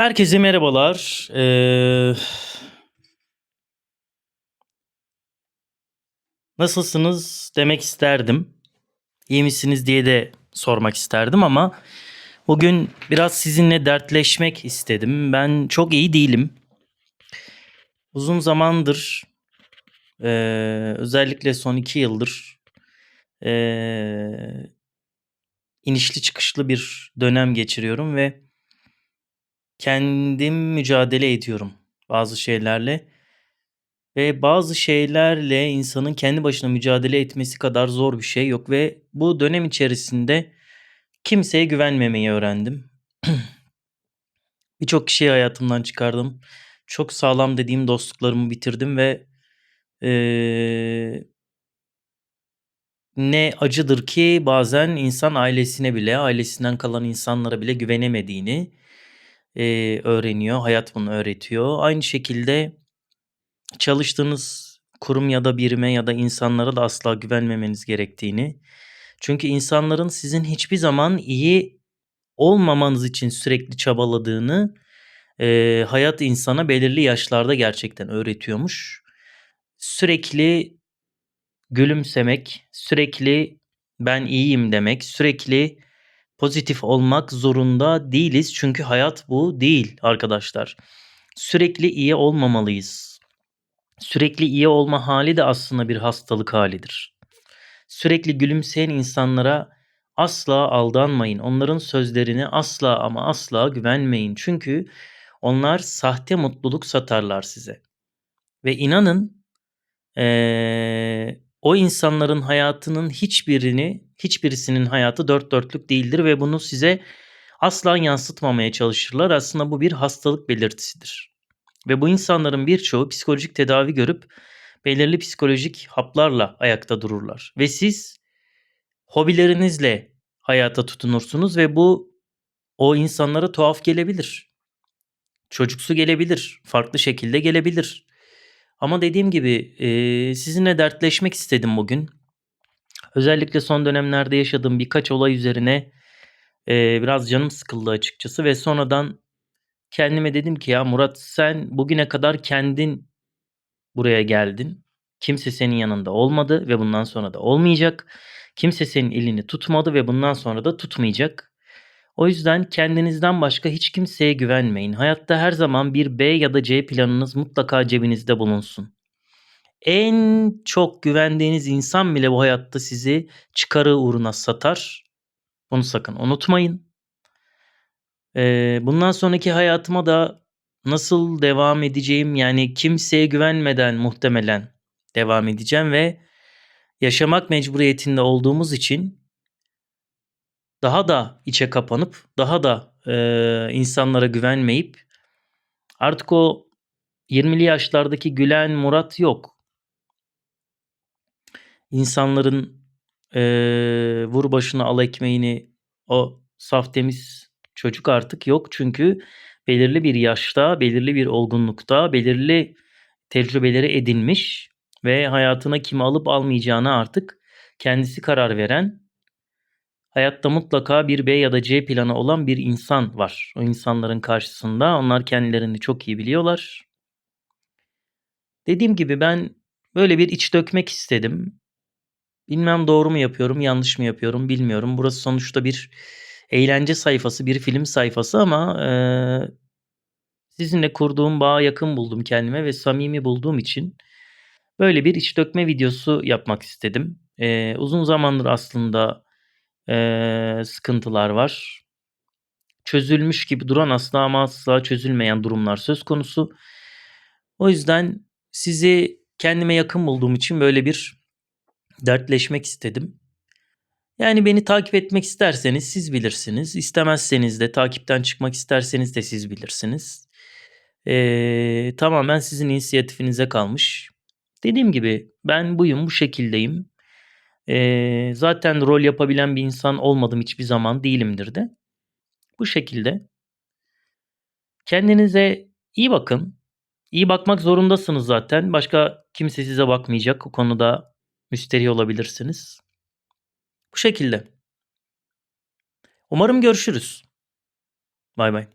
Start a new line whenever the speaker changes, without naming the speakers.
Herkese merhabalar. Eee nasılsınız demek isterdim. İyi misiniz diye de sormak isterdim ama bugün biraz sizinle dertleşmek istedim. Ben çok iyi değilim. Uzun zamandır, eee, özellikle son 2 yıldır, eee, inişli çıkışlı bir dönem geçiriyorum ve kendim mücadele ediyorum bazı şeylerle. Ve bazı şeylerle insanın kendi başına mücadele etmesi kadar zor bir şey yok ve bu dönem içerisinde kimseye güvenmemeyi öğrendim. Birçok kişiyi hayatımdan çıkardım. Çok sağlam dediğim dostluklarımı bitirdim ve, eee ne acıdır ki bazen insan ailesine bile, ailesinden kalan insanlara bile güvenemediğini, eee, öğreniyor. Hayat bunu öğretiyor. Aynı şekilde çalıştığınız kurum ya da birime ya da insanlara da asla güvenmemeniz gerektiğini. Çünkü insanların sizin hiçbir zaman iyi olmamanız için sürekli çabaladığını, eee, hayat insana belirli yaşlarda gerçekten öğretiyormuş. Sürekli gülümsemek, sürekli ben iyiyim demek, sürekli pozitif olmak zorunda değiliz. Çünkü hayat bu değil arkadaşlar. Sürekli iyi olmamalıyız. Sürekli iyi olma hali de aslında bir hastalık halidir. Sürekli gülümseyen insanlara asla aldanmayın. Onların sözlerine asla ama asla güvenmeyin. Çünkü onlar sahte mutluluk satarlar size. Ve inanın, eee, o insanların hayatının hiçbirini hiçbirisinin hayatı dört dörtlük değildir ve bunu size asla yansıtmamaya çalışırlar. Aslında bu bir hastalık belirtisidir. Ve bu insanların birçoğu psikolojik tedavi görüp belirli psikolojik haplarla ayakta dururlar. Ve siz hobilerinizle hayata tutunursunuz ve bu o insanlara tuhaf gelebilir. Çocuksu gelebilir, farklı şekilde gelebilir. Ama dediğim gibi, eee, sizinle dertleşmek istedim bugün. Özellikle son dönemlerde yaşadığım birkaç olay üzerine, eee, biraz canım sıkıldı açıkçası ve sonradan kendime dedim ki ya Murat sen bugüne kadar kendin buraya geldin. Kimse senin yanında olmadı ve bundan sonra da olmayacak. Kimse senin elini tutmadı ve bundan sonra da tutmayacak. O yüzden kendinizden başka hiç kimseye güvenmeyin. Hayatta her zaman bir B ya da C planınız mutlaka cebinizde bulunsun. En çok güvendiğiniz insan bile bu hayatta sizi çıkarı uğruna satar. Bunu sakın unutmayın. Eee, bundan sonraki hayatıma da nasıl devam edeceğim, yani kimseye güvenmeden muhtemelen devam edeceğim ve yaşamak mecburiyetinde olduğumuz için daha da içe kapanıp, daha da, eee, insanlara güvenmeyip artık o 20'li yaşlardaki gülen Murat yok. İnsanların, eee, vur başına al ekmeğini o saf temiz çocuk artık yok. Çünkü belirli bir yaşta, belirli bir olgunlukta, belirli tecrübeleri edinmiş ve hayatına kimi alıp almayacağına artık kendisi karar veren, hayatta mutlaka bir B ya da C planı olan bir insan var o insanların karşısında. Onlar kendilerini çok iyi biliyorlar. Dediğim gibi ben böyle bir iç dökmek istedim. Bilmem doğru mu yapıyorum, yanlış mı yapıyorum bilmiyorum. Burası sonuçta bir eğlence sayfası, bir film sayfası ama, eee, sizinle kurduğum bağa yakın buldum kendime ve samimi bulduğum için böyle bir iç dökme videosu yapmak istedim. Eee, uzun zamandır aslında, eee, sıkıntılar var. Çözülmüş gibi duran aslında ama asla çözülmeyen durumlar söz konusu. O yüzden sizi kendime yakın bulduğum için böyle bir dertleşmek istedim. Yani beni takip etmek isterseniz siz bilirsiniz. İstemezseniz de takipten çıkmak isterseniz de siz bilirsiniz. Eee, tamamen sizin inisiyatifinize kalmış. Dediğim gibi ben buyum, bu şekildeyim. Eee, zaten rol yapabilen bir insan olmadım hiçbir zaman, değilimdir de. Bu şekilde. Kendinize iyi bakın. İyi bakmak zorundasınız zaten. Başka kimse size bakmayacak. O konuda müsterih olabilirsiniz. Bu şekilde. Umarım görüşürüz. Bay bay.